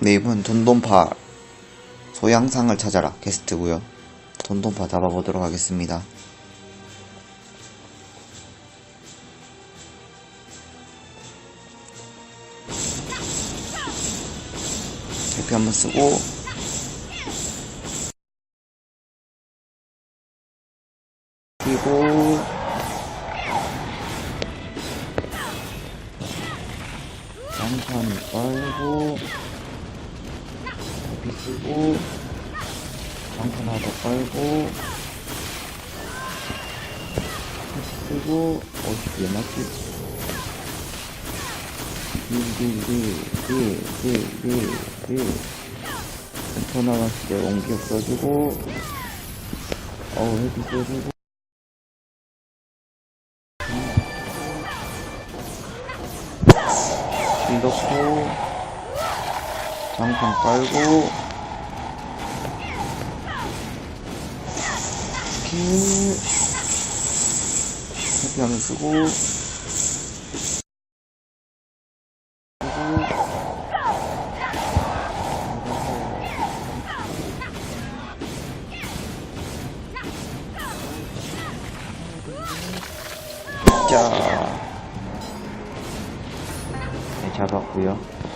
맵은 돈돈파 소양상을 찾아라 게스트고요. 돈돈파 잡아보도록 하겠습니다. 대피 한번 쓰고. 그리고 양산 빨고. 대 피 쓰고 양산 하나 더 빨고 다시 쓰고 어씨 왜 맞지? 딜딜딜딜딜딜딜 센터 나갔을 때 원기업 써주고 어우 헤비 써주고 길 넣고 장판 깔고. 길 헤비 하면 쓰고. 자, 네, 잡았고요.